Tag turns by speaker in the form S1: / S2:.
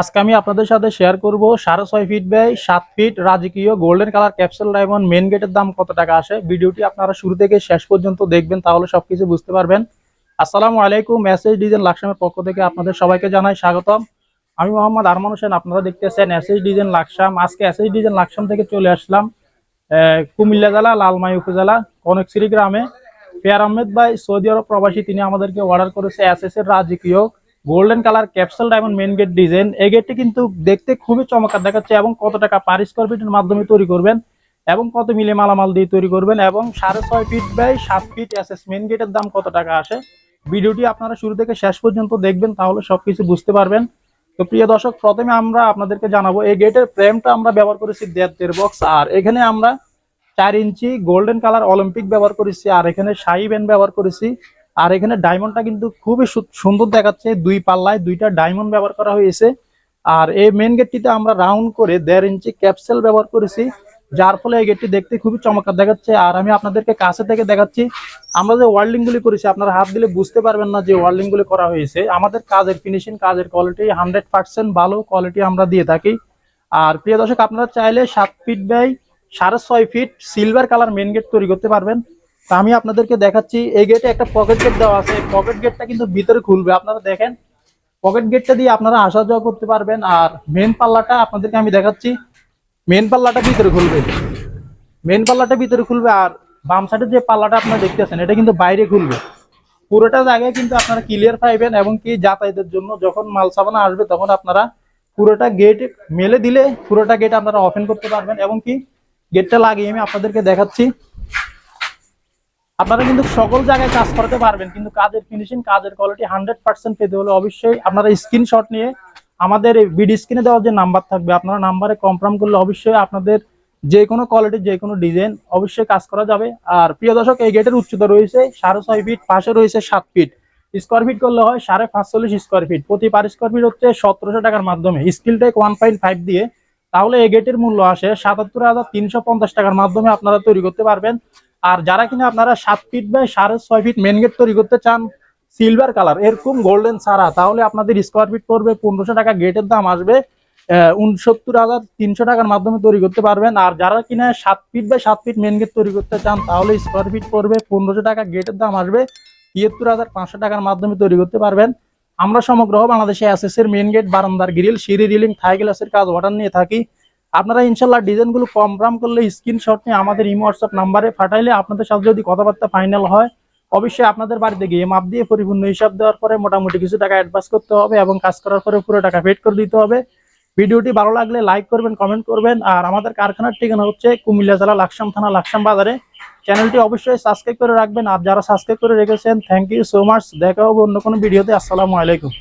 S1: আজকে আমি আপনাদের সাথে শেয়ার করব সাড়ে ছয় ফিট বাই সাত ফিট রাজকীয় golden colour capsule diamond main গেটের দাম কত টাকা আসে? ভিডিওটি আপনারা শুরু থেকে শেষ পর্যন্ত দেখবেন, তাহলে সবকিছু বুঝতে পারবেন। আসসালামু আলাইকুম মেসেজ ডিজাইন লাকসামের পক্ষ থেকে আপনাদের সবাইকে জানাই স্বাগতম। আমি মোহাম্মদ আরমান হোসেন, আপনারা দেখতেছেন এসএস ডিজাইন লাকসাম আজকে এসএস ডিজাইন লাকসাম থেকে চলে আসলাম কুমিল্লা জেলা, লালমাই উপজেলা, কনকশ্রী গ্রামে। পেয়ার আহমেদ ভাই, সৌদি আরব প্রবাসী, তিনি আমাদেরকে অর্ডার করেছে এসএস এর রাজকীয় golden colour capsule diamond main gate design এই গেটটি কিন্তু দেখতে খুবই চমৎকার দেখাচ্ছে এবং কত টাকা পার স্কোয়ার ফিটের মাধ্যমে তৈরি করবেন এবং কত মিলে মালামাল দিয়ে তৈরি করবেন এবং সাড়ে ছয় ফিট বাই সাত ফিট এসএস মেন গেটের দাম কত টাকা আসে। ভিডিওটি আপনারা শুরু থেকে শেষ পর্যন্ত দেখবেন, তাহলে সবকিছু বুঝতে পারবেন। তো প্রিয় দর্শক, প্রথমে আমরা আপনাদেরকে জানাব, এই গেটের ফ্রেমটা আমরা ব্যবহার করেছি দেড় বক্স আর এখানে আমরা চার ইঞ্চি গোল্ডেন কালার অলিম্পিক ব্যবহার করেছি, আর এখানে শাহি ব্যান্ড ব্যবহার করেছি। আর এখানে ডায়মন্ডটা কিন্তু খুবই সুন্দর দেখাচ্ছে। দুই পাল্লায় দুইটা ডায়মন্ড ব্যবহার করা হয়েছে। আর এই মেন গেটটিতে আমরা রাউন্ড করে দেড় ইঞ্চি ক্যাপসেল ব্যবহার করেছি, যার ফলে এই গেটটি দেখতে খুবই চমৎকার দেখাচ্ছে। আর আমি আপনাদেরকে কাছে থেকে দেখাচ্ছি, আমরা যে ওয়ার্ল্ডিং গুলি করেছি, আপনারা হাত দিলে বুঝতে পারবেন না যে ওয়ার্ল্ডিং গুলি করা হয়েছে। আমাদের কাজের ফিনিশিং কাজের কোয়ালিটি হান্ড্রেড পার্সেন্ট ভালো কোয়ালিটি আমরা দিয়ে থাকি। আর প্রিয় দর্শক, আপনারা চাইলে সাত ফিট বাই সাড়ে ছয় feet silver colour main gate তৈরি করতে পারবেন। তা আমি আপনাদেরকে দেখাচ্ছি, এই গেটে একটা পকেট গেট দেওয়া আছে। পকেট গেটটা কিন্তু ভিতরে খুলবে। আপনারা দেখেন পকেট গেটটা দিয়ে আপনারা আসা যাওয়া করতে পারবেন। আর মেন পাল্লাটা আপনাদেরকে আমি দেখাচ্ছি। মেন পাল্লাটা ভিতরে খুলবে। মেন পাল্লাটা ভিতরে খুলবে আর বাম সাইডের যে পাল্লাটা আপনারা দেখতেছেন, এটা কিন্তু বাইরে খুলবে। পুরোটা জায়গায় কিন্তু আপনারা ক্লিয়ার পাইবেন এবং কি যাতায়াতের জন্য যখন মাল সাবানা আসবে তখন আপনারা পুরোটা গেট মেলে দিলে পুরোটা গেট আপনারা ওপেন করতে পারবেন এবং কি গেটটা লাগিয়ে আমি আপনাদেরকে দেখাচ্ছি। আপনারা কিন্তু সকল জায়গায় কাজ করতে পারবেন, কিন্তু কাজের ফিনিশিং কাজের কোয়ালিটি হান্ড্রেড পার্সেন্ট পেতে হলে অবশ্যই আপনারা স্ক্রিনশট নিয়ে আমাদের ভিডিও স্ক্রিনে দেওয়া যে নাম্বার থাকবে, আপনারা নাম্বারে কনফার্ম করলে অবশ্যই আপনাদের যে কোনো কোয়ালিটির যে কোনো ডিজাইন অবশ্যই কাজ করা যাবে। আর প্রিয় দর্শক, এই গেটের উচ্চতা রয়েছে সাড়ে ছয় ফিট পাশে রয়েছে সাত ফিট স্কোয়ার ফিট করলে হয় সাড়ে পাঁচচল্লিশ স্কোয়ার ফিট প্রতি পার স্কোয়ার ফিট হচ্ছে সতেরোশো টাকার মাধ্যমে। Skill tech one point five দিয়ে তাহলে এই গেটের মূল্য আসে সাতাত্তর হাজার তিনশো পঞ্চাশ টাকার মাধ্যমে আপনারা তৈরি করতে পারবেন। আর যারা কিনা আপনারা সাত ফিট বাই সাড়ে ছয় ফিট মেন গেট তৈরি করতে চান সিলভার কালার এরকম গোল্ডেন ছাড়া তাহলে আপনাদের স্কোয়ার ফিট পড়বে পনেরোশো টাকা গেটের দাম আসবে উনসত্তর হাজার তিনশো টাকার মাধ্যমে তৈরি করতে পারবেন। আর যারা কিনা সাত ফিট বাই সাত ফিট মেন গেট তৈরি করতে চান, তাহলে স্কোয়ার ফিট পড়বে পনেরোশো টাকা গেটের দাম আসবে তিয়াত্তর হাজার পাঁচশো টাকার মাধ্যমে তৈরি করতে পারবেন। আমরা সমগ্র বাংলাদেশে এসএস এর মেন গেট বারান্দার গ্রিল সিঁড়ি রিলিং থাই গ্লাসের কাজ অর্ডার নিয়ে থাকি। আপনারা ইনশাল্লাহ ডিজাইনগুলো কনফার্ম করলে স্ক্রিনশট নিয়ে আমাদের ইমো হোয়াটসঅ্যাপ নাম্বারে ফাটাইলে আপনাদের সাথে যদি কথাবার্তা ফাইনাল হয়, অবশ্যই আপনাদের বাড়িতে গিয়ে মাপ দিয়ে পরিপূর্ণ হিসাব দেওয়ার পরে মোটামুটি কিছু টাকা অ্যাডভান্স করতে হবে এবং কাজ করার পরে পুরো টাকা পেড করে দিতে হবে। ভিডিওটি ভালো লাগলে লাইক করবেন কমেন্ট করবেন। আর আমাদের কারখানার ঠিকানা হচ্ছে কুমিল্লা জেলা লাকসাম থানা, লাকসাম বাজারে। চ্যানেলটি অবশ্যই সাবস্ক্রাইব করে রাখবেন। আর যারা সাবস্ক্রাইব করে রেখেছেন থ্যাংক ইউ সো মাচ দেখা হবে অন্য কোনো ভিডিওতে। আসসালামু আলাইকুম।